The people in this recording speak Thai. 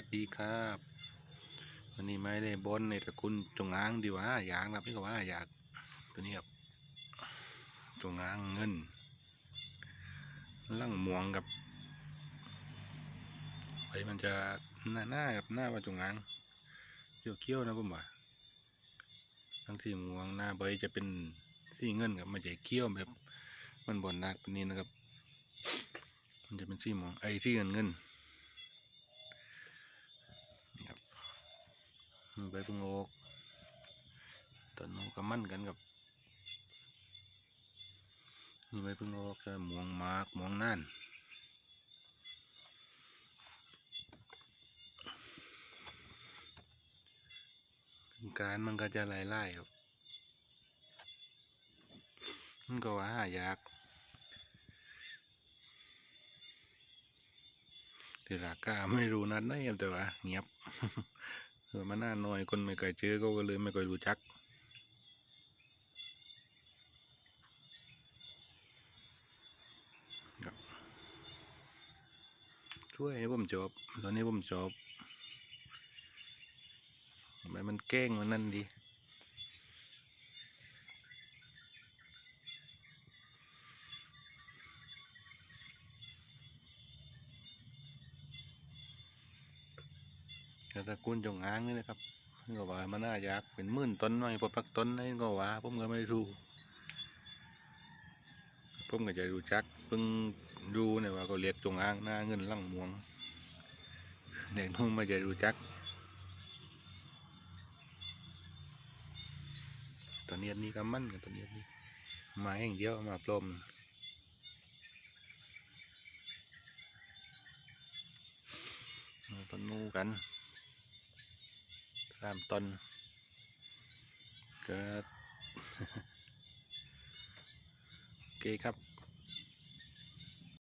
วัสดีครับวันนี้ไม่ได้บนในตระกูลจงอางดีว่าอยางครับนี่ก็ว่าอยากตัวนี้ครับจงอางเงินลั่งหมวงกับใบมันจะหน้าหน้ากับหน้าว่าจงอางเขียวเขียวนะผมว่าทั้งสี่ม่วงหน้าใบจะเป็นสี่เงินครับมันจะเขียวแบบ มันบนนักตัวนี้นะครับ มันจะเป็นสี่ม่วงไอ้สี่เงินเงินนี่ครับมี ใบพึ่งโอกต้นโอกก็มั่นกันกับมีใบพึ่งโอกจะหมวงมากหมวงน่านการมันก็จะไล่ไล่ครับ มันก็ว่าหายากทีหลักก็ไม่รู้นัดไหนแต่ว่าเงียบ เออมาหน้าน้อยคนไม่เคยเจอก็เลยไม่เคยรู้จักครับช่วยให้ผมจบตอนนี้ผมจบทำไมมันแกล้งมันนั่นดี แต่ตระกูลจงอางนี่นะครับเพิ่นก็ว่ามันน่าอยากเป็นหมื่นต้นหน่พอพักต้นนี่ก็ว่าผมก็ไม่รู้ผมก็จะรู้จักเพิ่งดูเนี่ยว่าเขาเรียกจงอางหน้าเงินลั่งมวงเด็กนุ่มไม่จะรู้จัก ตอนนี้นนี้ก็มั่นกันตอนนี้นนี้มาแห่งเดียวมาปลอมเอาตนูกัน ตามต้นก็โอเคครับ